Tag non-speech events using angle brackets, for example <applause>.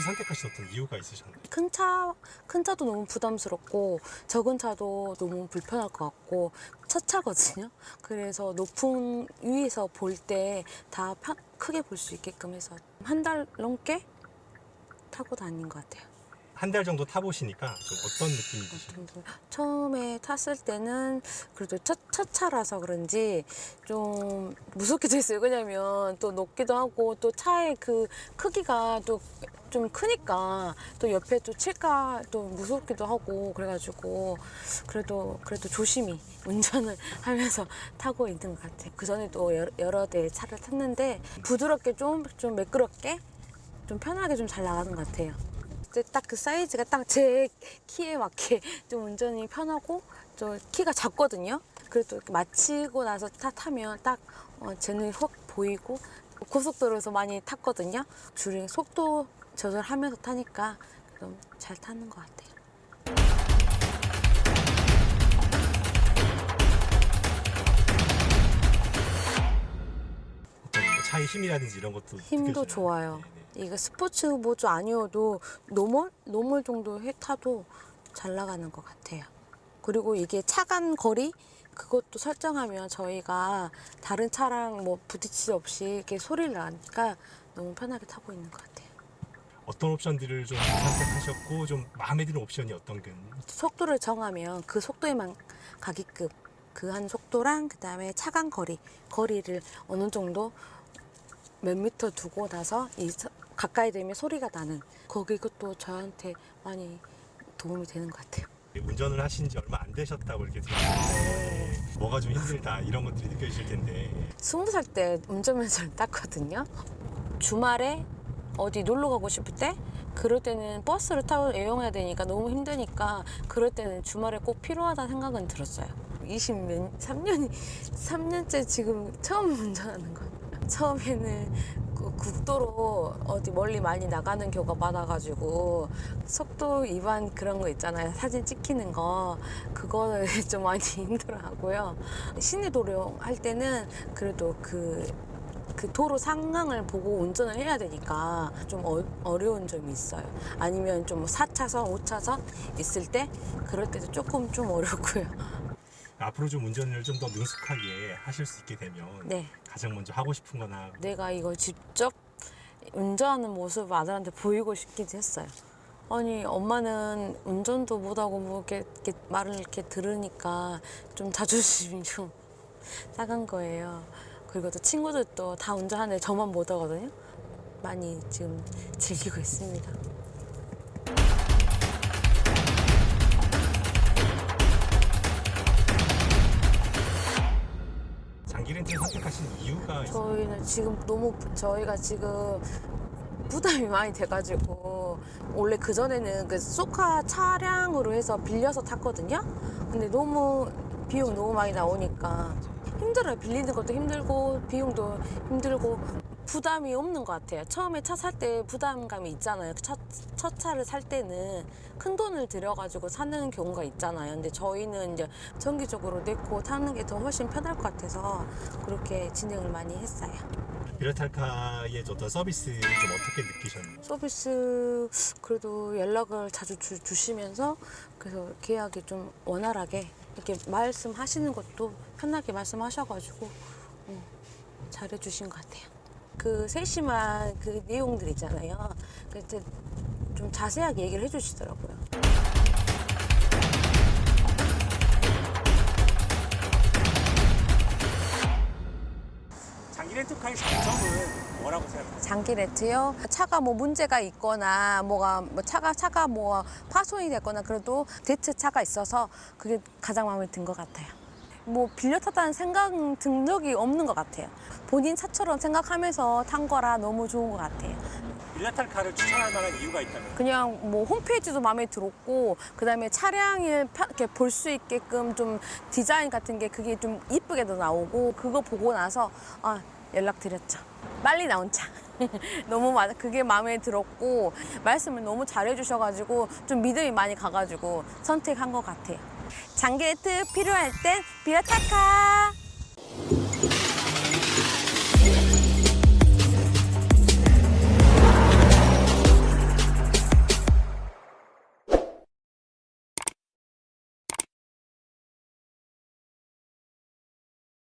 선택하신 어떤 이유가 있으셨나요? 큰 차, 큰 차도 너무 부담스럽고 적은 차도 너무 불편할 것 같고 첫 차거든요. 그래서 높은 위에서 볼 때 다 크게 볼 수 있게끔 해서 한 달 넘게 타고 다닌 것 같아요. 한 달 정도 타보시니까 좀 어떤 느낌이 드시나요? 좀 처음에 탔을 때는 그래도 첫, 첫 차라서 그런지 좀 무섭기도 했어요. 왜냐면 또 높기도 하고 또 차의 그 크기가 또 좀 크니까 또 옆에 또 칠까 또 무섭기도 하고 그래가지고 그래도 그래도 조심히 <laughs> 운전을 하면서 타고 있는 것 같아요. 그 전에 또 여러, 여러 대 차를 탔는데 부드럽게 좀 좀 매끄럽게 좀 편하게 좀 잘 나가는 것 같아요. 딱 그 사이즈가 딱 제 키에 맞게 <laughs> 좀 운전이 편하고 저 키가 작거든요. 그래도 마치고 나서 타 타면 딱 어, 제 눈이 확 보이고 고속도로에서 많이 탔거든요. 주행 속도 조절하면서 타니까 좀 잘 타는 것 같아요. 차의 힘이라든지 이런 것도 힘도 느껴지나요? 좋아요. 네네. 이거 스포츠 모드 아니어도 노멀 노멀 정도 해 타도 잘 나가는 것 같아요. 그리고 이게 차간 거리 그것도 설정하면 저희가 다른 차랑 뭐 부딪히지 없이 이렇게 소리를 나니까 너무 편하게 타고 있는 것 같아요. 어떤 옵션들을 좀 선택하셨고 좀 마음에 드는 옵션이 어떤 게 속도를 정하면 그 속도에만 가게끔 그 한 속도랑 그 다음에 차간 거리 거리를 어느 정도 몇 미터 두고 나서 이 서- 가까이 되면 소리가 나는 거기 그것도 저한테 많이 도움이 되는 것 같아요. 운전을 하신 지 얼마 안 되셨다고 이렇게 들었는데 뭐가 좀 힘들다 이런 것들이 느껴지실 텐데 스무 살 때 운전면허를 <laughs> 땄거든요. 주말에 어디 놀러 가고 싶을 때 그럴 때는 버스를 타고 이용해야 되니까 너무 힘드니까 그럴 때는 주말에 꼭 필요하다는 생각은 들었어요. 20몇 3년이 3년째 지금 처음 <laughs> 운전하는 거예요. 처음에는 그 국도로 어디 멀리 많이 나가는 경우가 많아가지고 속도 위반 그런 거 있잖아요. 사진 찍히는 거 그거를 <laughs> 좀 많이 <laughs> 힘들어하고요. 시내 도로 할 때는 그래도 그그 도로 상황을 보고 운전을 해야 되니까 좀 어, 려운 점이 있어요. 아니면 좀 4차선, 5차선 있을 때 그럴 때도 조금 좀 어렵고요. 앞으로 좀 운전을 좀 더 능숙하게 하실 수 있게 되면 네. 가장 먼저 하고 싶은 거나 내가 이걸 직접 운전하는 모습 아들한테 보이고 싶기도 했어요. 아니 엄마는 운전도 못하고 뭐 이렇게, 이렇게 말을 이렇게 들으니까 좀 자존심이 <laughs> 좀 싸간 거예요. 그리고 또 친구들도 다 운전하는데 저만 못하거든요. 많이 지금 즐기고 있습니다. 저희는 지금 너무 저희가 지금 부담이 많이 돼가지고 원래 그 전에는 그 소카 차량으로 해서 빌려서 탔거든요. 근데 너무 비용 너무 많이 나오니까 힘들어요. 빌리는 것도 힘들고 비용도 힘들고 부담이 없는 것 같아요. 처음에 차 살 때 부담감이 있잖아요. 첫, 첫 차를 살 때는 큰 돈을 들여가지고 사는 경우가 있잖아요. 근데 저희는 이제 정기적으로 내고 타는 게 더 훨씬 편할 것 같아서 그렇게 진행을 많이 했어요. 비라탈카의 어떤 서비스를 좀 어떻게 느끼셨나요? 서비스 그래도 연락을 자주 주, 주시면서 그래서 계약이 좀 원활하게 이렇게 말씀하시는 것도 편하게 말씀하셔가지고 음, 잘해주신 것 같아요. 그 세심한 그 내용들 있잖아요. 그때 좀 자세하게 얘기를 해주시더라고요. 장기 렌트카의 장점은 뭐라고 생각하세요? 장기 레트요. 차가 뭐 문제가 있거나 뭐가 뭐 차가 차가 뭐 파손이 됐거나 그래도 데트 차가 있어서 그게 가장 마음에 든 것 같아요. 뭐 빌려 탔다는 생각 든 적이 없는 것 같아요. 본인 차처럼 생각하면서 탄 거라 너무 좋은 것 같아요. 빌라탈카를 추천할 만한 이유가 있다면 그냥 뭐 홈페이지도 마음에 들었고 그다음에 차량을 펴- 이렇게 볼 수 있게끔 좀 디자인 같은 게 그게 좀 이쁘게도 나오고 그거 보고 나서 아 연락드렸죠. 빨리 나온 차. <laughs> 너무 마- 그게 마음에 들었고 말씀을 너무 잘해주셔가지고 좀 믿음이 많이 가가지고 선택한 것 같아요. 장기 레트 필요할 땐 비라타카.